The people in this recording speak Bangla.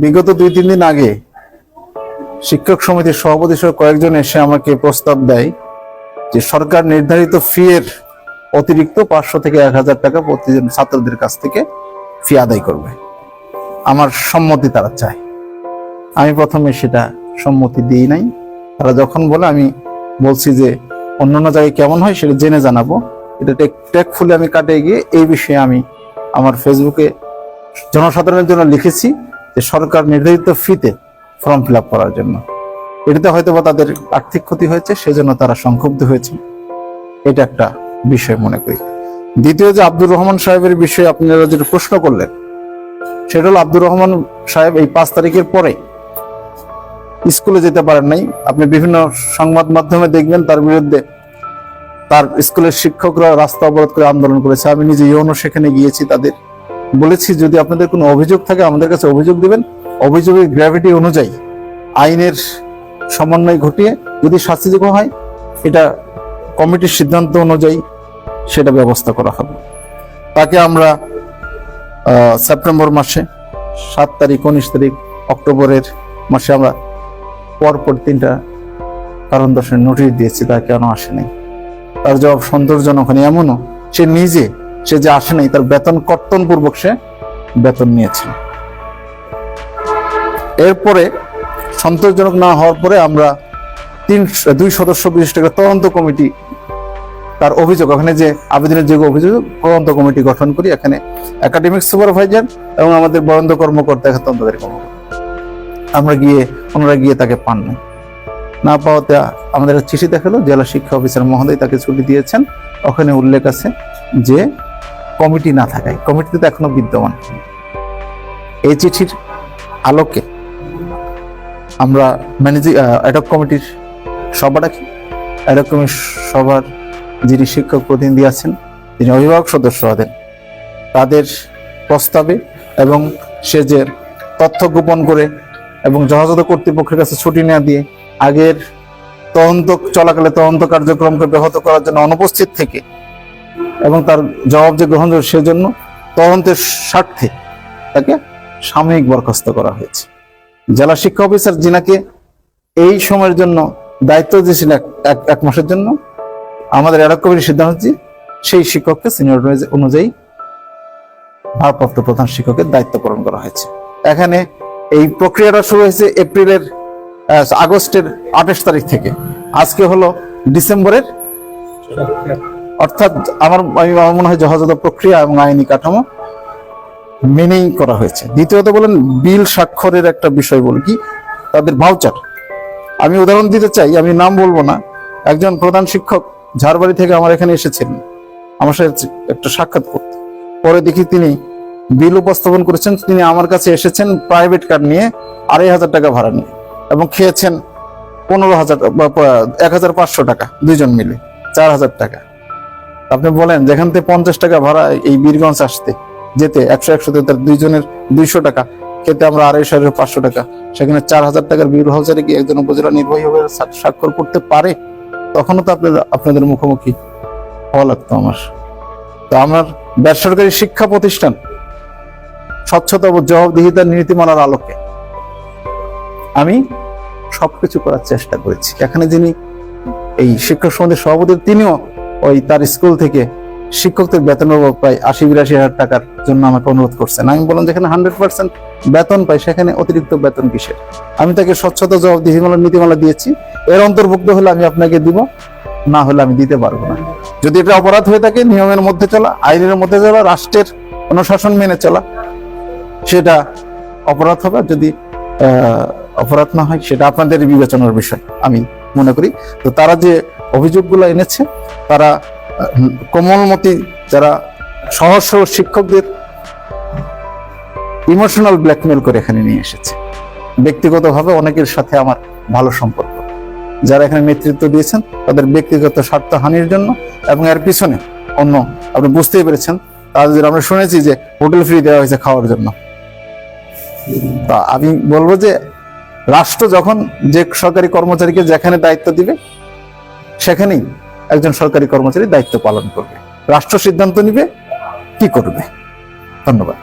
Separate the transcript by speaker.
Speaker 1: বিগত দুই, তিন দিন আগে শিক্ষক সমিতির সভাপতি সহ কয়েকজন এসে আমাকে প্রস্তাব দেয় যে সরকার নির্ধারিত ফি এর অতিরিক্ত পাঁচশো থেকে এক হাজার টাকা প্রতিজন ছাত্রদের কাছ থেকে ফি আদায় করবে। আমার সম্মতি তারা চায়। আমি প্রথমে সেটা সম্মতি দিই নাই। তারা যখন বলে, আমি বলছি যে অন্যান্য জায়গায় কেমন হয় সেটা জেনে জানাব। এটা টেক টেক ফুলে আমি কাটিয়ে গিয়ে এই বিষয়ে আমি আমার ফেসবুকে জনসাধারণের জন্য লিখেছি। যে সরকার নির্ধারিত ফিতে ফর্ম ফিল করার জন্য। এটাতে হয়তো বা তাদের আর্থিক ক্ষতি হয়েছে, সেজন্য তারা সংক্ষুব্ধ হয়েছে। এটা একটা বিষয় মনে করি। দ্বিতীয় যে আব্দুর রহমান সাহেবের বিষয়ে আপনারা যেটা প্রশ্ন করলেন, সেটা হলো আব্দুর রহমান সাহেব এই পাঁচ তারিখের পরে স্কুলে যেতে পারেন নাই। আপনি বিভিন্ন সংবাদ মাধ্যমে দেখবেন তার বিরুদ্ধে তার স্কুলের শিক্ষকরা রাস্তা অবরোধ করে আন্দোলন করেছে। আমি নিজে ইউনো সেখানে গিয়েছি তাদের। বলেছি, যদি আপনাদের কোনো অভিযোগ থাকে, আমাদের কাছে অভিযোগ দিবেন। অভিযোগের গ্র্যাভিটি অনুযায়ী আইনের সমন্বয় ঘটিয়ে যদি শাস্তিযোগ্য হয়, এটা কমিটির সিদ্ধান্ত অনুযায়ী সেটা ব্যবস্থা করা হবে। তাকে আমরা সেপ্টেম্বর মাসে, সাত তারিখ, উনিশ তারিখ, অক্টোবরের মাসে আমরা পরপর তিনটা কারণ দর্শনের নোটিশ দিয়েছি তা কেন আসেনি তার জবাব সন্তোষজনক এমনও। সে নিজে সে যে আসে নাই, তার বেতন কর্তন পূর্বক সে বেতন নিয়েছে। এরপরে সন্তোষজনক না হওয়ার পরে আমরা তিন, দুই সদস্য বিশিষ্ট একটা তদন্ত কমিটি তার অভিযোগ, ওখানে যে আবেদনের যে অভিযোগ, তদন্ত কমিটি গঠন করি। এখানে একাডেমিক সুপারভাইজার এবং আমাদের বরন্দ কর্মকর্তা এখানে তদন্তকারী কর্মকর্তা। আমরা গিয়ে, ওনারা গিয়ে তাকে পান নাই। না পাওয়াতে আমাদের চিঠি দেখাল, জেলা শিক্ষা অফিসার মহোদয় তাকে ছুটি দিয়েছেন। ওখানে উল্লেখ আছে যে কমিটি না থাকায়। কমিটিতে তো এখনও বিদ্যমান। এই চিঠির আলোকে আমরা ম্যানেজিং অ্যাডক কমিটির সভা ডাকি। অ্যাডক কমিটির সভার যিনি শিক্ষক প্রতিনিধি আছেন যিনি অভিভাবক সদস্য হতেন তাদের প্রস্তাবে এবং সে যে তথ্য গোপন করে এবং যথাযথ কর্তৃপক্ষের কাছে ছুটি না দিয়ে আগের তদন্ত, চলাকালে তদন্ত কার্যক্রমকে ব্যাহত করার জন্য অনুপস্থিত থেকে এবং তার জবাব যে গ্রহণ করে সেজন্য তদন্তের স্বার্থে তাকে সাময়িক বরখাস্ত করা হয়েছে। জেলা শিক্ষা অফিসার জিনাকে এই সময়ের জন্য দায়িত্ব দিয়েছিল এক- এক মাসের জন্য। আমাদের অ্যাডক কমিটির সিদ্ধান্ত হচ্ছে সেই শিক্ষককে সিনিয়র অনুযায়ী ভারপ্রাপ্ত প্রধান শিক্ষকের দায়িত্ব পালন করা হয়েছে। এখানে এই প্রক্রিয়াটা শুরু হয়েছে এপ্রিলের আগস্টের আঠাশ তারিখ থেকে। আজকে হলো ডিসেম্বরের অর্থাৎ আমার, আমি মনে হয় যথাযথ প্রক্রিয়া এবং আইনি কাঠামো মেনেই করা হয়েছে। দ্বিতীয়ত বলেন, বিল স্বাক্ষরের একটা বিষয় বলি কি, তাদের ভাউচার আমি উদাহরণ দিতে চাই, আমি নাম বলব না। একজন প্রধান শিক্ষক ঝাড়বাড়ি থেকে আমার এখানে এসেছিলেন আমার সাথে একটা সাক্ষাৎ করতে। পরে দেখি তিনি বিল উপস্থাপন করেছেন, তিনি আমার কাছে এসেছেন প্রাইভেট কার নিয়ে আড়াই হাজার টাকা ভাড়া নিয়ে এবং খেয়েছেন পনেরো হাজার এক হাজার পাঁচশো টাকা, দুইজন মিলে, চার হাজার টাকা। আপনি বলেন, যেখান থেকে পঞ্চাশ টাকা ভাড়া এই বীরগঞ্জ আসতে, যেতে একশো একশোতে তার দুইজনের দুইশো টাকা, খেতে আমরা আড়াইশো হাজার পাঁচশো টাকা। সেখানে চার হাজার টাকার বিল হাউসারে কি একজন উপজেলা নির্বাহী হবে স্বাক্ষর করতে পারে? তখনও তো আপনাদের আপনাদের মুখোমুখি হওয়া লাগতো আমার। তো আমার বেসরকারি শিক্ষা প্রতিষ্ঠান, স্বচ্ছতা ও জবাবদিহিতার নীতিমালার আলোকে আমি সবকিছু করার চেষ্টা করেছি। এখানে যিনি এই শিক্ষক সমিতির সভাপতি, তিনিও ওই তার স্কুল থেকে শিক্ষকদের বেতন প্রায় আশি বিরাশি হাজার টাকার জন্য আমাকে অনুরোধ করছেন আমি বললাম যেখানে হান্ড্রেড পার্সেন্ট বেতন পাই, সেখানে অতিরিক্ত বেতন কিসের? আমি তাকে স্বচ্ছতা জবাবদিহিমালা নীতিমালা দিয়েছি। এর অন্তর্ভুক্ত হলে আমি আপনাকে দিব, না হলে আমি দিতে পারব না। যদি এটা অপরাধ হয়ে থাকে, নিয়মের মধ্যে চলা, আইনের মধ্যে চলা, রাষ্ট্রের অনুশাসন মেনে চলা, সেটা অপরাধ হবে। যদি অপরাধ না হয়, সেটা আপনাদের বিবেচনার বিষয়, আমি মনে করি। তো তারা যে অভিযোগগুলো এনেছে। তারা কোমলমতি যারা সহজ শিক্ষকদের ইমোশনাল ব্ল্যাকমেল করে এখানে নিয়ে এসেছে। ব্যক্তিগতভাবে অনেকের সাথে আমার ভালো সম্পর্ক। যারা এখানে নেতৃত্ব দিয়েছেন, তাদের ব্যক্তিগত স্বার্থ হানির জন্য এবং এর পিছনে অন্য, আপনি বুঝতেই পেরেছেন তাদের আমরা শুনেছি যে হোটেল ফ্রি দেওয়া হয়েছে খাওয়ার জন্য। তা আমি বলব যে, রাষ্ট্র যখন যে সরকারি কর্মচারীকে যেখানে দায়িত্ব দিবে সেখানেই একজন সরকারি কর্মচারী দায়িত্ব পালন করবে। রাষ্ট্র সিদ্ধান্ত নিবে কি করবে? ধন্যবাদ।